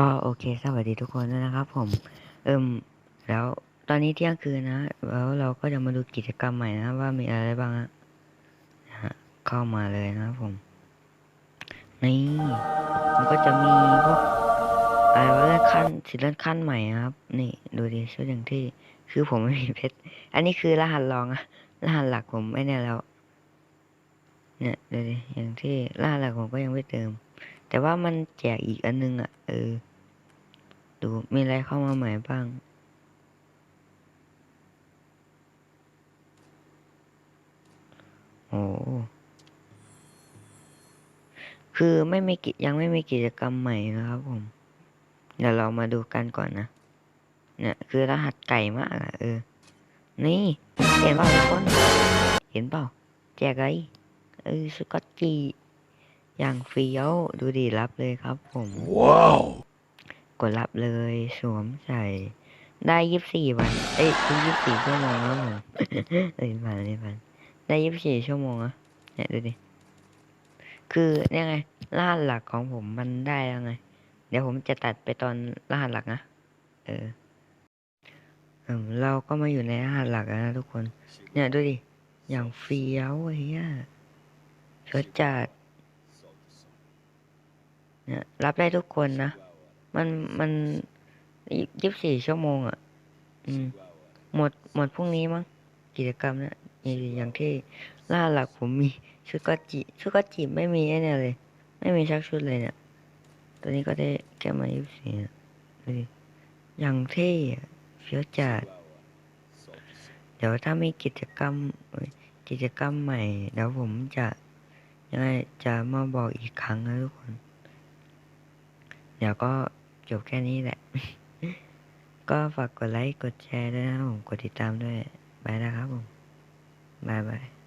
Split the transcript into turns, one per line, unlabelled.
ก็โอเคสวัสดีทุกคนด้วยนะครับ ผม เอิมแล้วตอนนี้เที่ยงคืนนะ แล้วเราก็จะมาดูกิจกรรมใหม่นะว่ามีอะไรบ้างนะฮะเข้ามาเลยนะครับผม นี่มันก็จะมีพวกอะไรว่าเลื่อนขั้นสิเลื่อนขั้นใหม่นะครับ นี่ดูดิชุดอย่างที่คือผมไม่มีเพชรอันนี้คือรหัสรองอะรหัสหลักผมไม่แน่แล้ว เนี่ยดูดิอย่างที่รหัสหลักผมก็ยังไม่เติมแต่ว่ามันแจกอีกอันนึงอะ เออ ดูมีอะไรเข้ามาใหม่บ้าง โอ้ คือไม่มีกิจยังไม่มีกิจกรรมใหม่นะครับผม เดี๋ยวเรามาดูกันก่อนนะ เนี่ยคือรหัสไก่มากอะเออ นี่เห็นเปล่าทุกคน เห็นเปล่า แจกอะไรเออสกอตจีอย่างเฟี้ยวดูดีรับเลยครับผม
Wow.
กดรับเลยสวมใส่ ได้ยี่สิบสี่วัน เอ้ยยี่สิบสี่ชั่วโมงแล้วผมเอ้ยผ่านเลยผ่านได้ยี่สิบสี่ชั่วโมงอะเนี่ยดูดิคือเนี่ยไงรหัสหลักของผมมันได้แล้วไง เดี๋ยวผมจะตัดไปตอนรหัสหลักนะเออเราก็มาอยู่ในรหัสหลักแล้วนะทุกคน เนี่ยดูดิอย่างเฟี้ยวเฮียเฟิร์จัดเนี่ยรับได้ทุกคนนะ มันมันยี่สิบสี่ชั่วโมงอะ อืม หมดหมดพรุ่งนี้มั้งกิจกรรมเนี่ยอย่างที่ล่าหลักผมมีชุดก็จิชุดก็จิไม่มีไอ้เนี่ยเลย ไม่มีชักชุดเลยเนี่ย ตัวนี้ก็ได้แค่มายี่สิบสี่เนี่ยดูดิอย่างเท่เฟี้ยวจัดเดี๋ยวถ้ามีกิจกรรมกิจกรรมใหม่เดี๋ยวผมจะยังไงจะมาบอกอีกครั้งนะทุกคน เดี๋ยวก็ จบแค่นี้แหละ ก็ฝากกดไลค์ กดแชร์ด้วยนะครับผม กดติดตามด้วย บายนะครับผม บายบาย